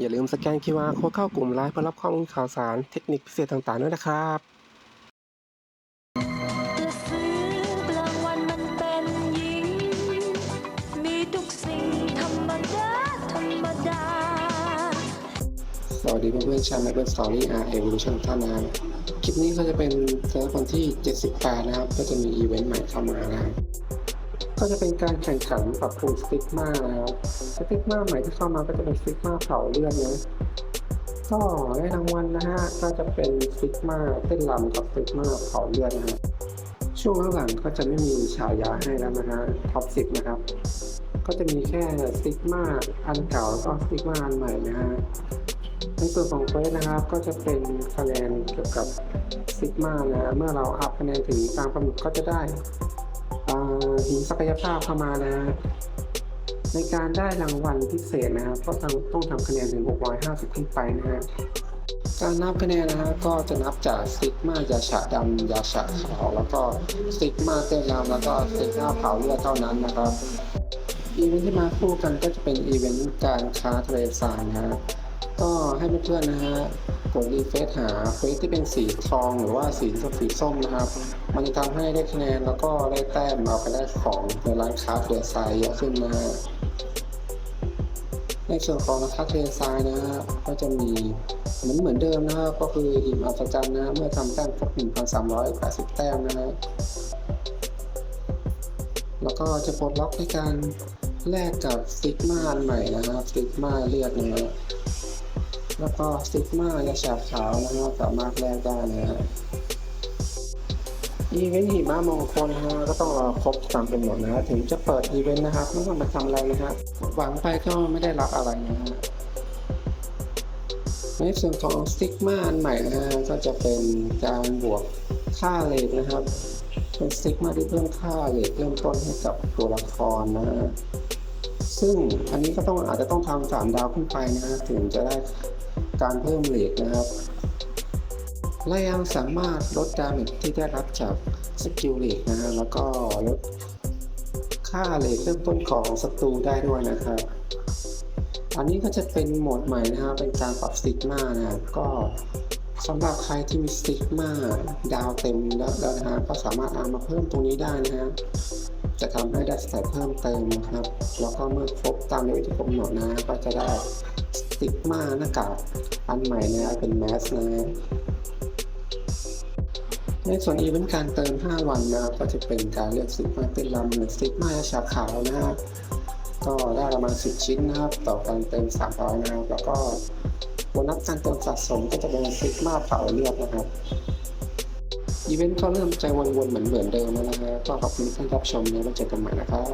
อย่าลืมสแกน QR โค้ดเข้ากลุ่มไลน์เพื่อรับข้อมูลข่าวสารเทคนิคพิเศษต่างๆด้วยนะครับจะซื้อกลางวันมันเป็นหญิงมีทุกสิ่งธรรมดารรมดาสวัสดีเพื่อนๆชาว Maple Story R Evolution ท่านนะครับคลิปนี้ก็จะเป็นเซิร์ฟวันที่ 78 นะครับ ก็จะมีอีเวนต์ใหม่เข้ามานะครับ ก็จะเป็นการแข่งขันปรับปรุงสติ๊กมานะครับสติ๊กมาใหม่ที่เข้ามาก็จะเป็นสติ๊กมาเผาเลือดนะก็ได้รางวัลนะฮะก็จะเป็นสติ๊กมาเต้นรำกับสติ๊กมาเผาเลือดนะฮะช่วงหลังก็จะไม่มีฉายาให้แล้วนะฮะท็อป10นะครับ ก็จะมีแค่สติ๊กมาอันเก่าแล้วก็สติ๊กมาอันใหม่นะฮะในส่วนของเควสนะครับก็จะเป็นคะแนนเกี่ยวกับซิกมานะเมื่อเราอัพคะแนนถึงตามกำหนดก็จะได้ อ่าหินศักยภาพเข้ามานะ ในการได้รางวัลพิเศษนะครับก็ต้องต้องทำคะแนนถึง 650 ขึ้นไปนะฮะการนับคะแนนนะฮะก็จะนับจากซิกมายาฉะดำยาฉะขาวแล้วก็ซิกมาเต้นรำแล้วก็ซิกมาเผาเลือดเท่านั้นนะครับอีเวนท์ที่มาคู่กันก็จะเป็นอีเวนต์การค้าทะเลทรายนะฮะก็ให้เพื่อนๆนะฮะ กดรีเฟซหาเควสที่เป็นสีทองหรือว่าสีสีส้มนะครับ มันจะทำให้ได้คะแนนแล้วก็ได้แต้มเอาไปได้ของในร้านค้าเฟรไซเยอะขึ้นนะในส่วนของราคาเฟรไซนะก็จะมีเหมือนเหมือนเดิมนะครับก็คืออิ่มอัศจรรย์นะเมื่อทำแต้มครบ1,380 แต้มนะฮะแล้วก็จะปลดล็อกในการแลกกับสติกมาอันใหม่นะครับสติกมาเลือดนะ แล้วก็สิกมายาฉาบขาวนะครับสามารถแลกได้นะฮะอีเวนต์หิมะมงคลนะฮะก็ต้องรอครบตามกำหนดนะฮะถึงจะเปิดอีเวนต์นะครับไม่ต้องไปทำอะไรนะฮะหวังไปก็ไม่ได้รับอะไรนะฮะในส่วนของสติกมาอันใหม่นะฮะก็จะเป็นการบวกค่าเลทนะครับ เป็นสติกมาที่เพิ่มค่าเลทเริ่มต้นให้กับตัวละครนะฮะซึ่งอันนี้ก็ต้องอาจจะต้องทำสามดาวขึ้นไปนะฮะถึงจะได้ การเพิ่มเลทนะครับและยังสามารถลดดาเมจที่ได้รับจากสกิลเลทนะฮะแล้วก็ลดค่าเลทเริ่มต้นของศัตรูได้ด้วยนะครับ อันนี้ก็จะเป็นโหมดใหม่นะฮะเป็นการปรับสติกมานะครับก็สำหรับใครที่มีสติกมาดาวเต็มแล้วแล้วนะฮะก็สามารถเอามาเพิ่มตรงนี้ได้นะฮะจะทำให้ได้สเตตเพิ่มเติมนะครับ แล้วก็เมื่อครบตามเลเวลที่กำหนดนะก็จะได้ส ติกมาหน้ากากอันใหม่นะเป็นแมสนะในส่วนอีเวนต์การเติม 5 วันนะครับก็จะเป็นการเลือกสติกมาเป็นลำหรือสติกมาชาขาวนะครับก็ได้ประมาณ 10 ชิ้นนะครับ ต่อการเติม 300 นะครับแล้วก็โบนัสการเติมสะสมก็จะเป็นสติกมาเผาเลือดนะครับอีเวนต์ก็เริ่มใจวนๆเหมือนเหมือนเดิมแล้วนะฮะก็ขอบคุณที่รับชมนะแล้วเจอกันใหม่นะครับ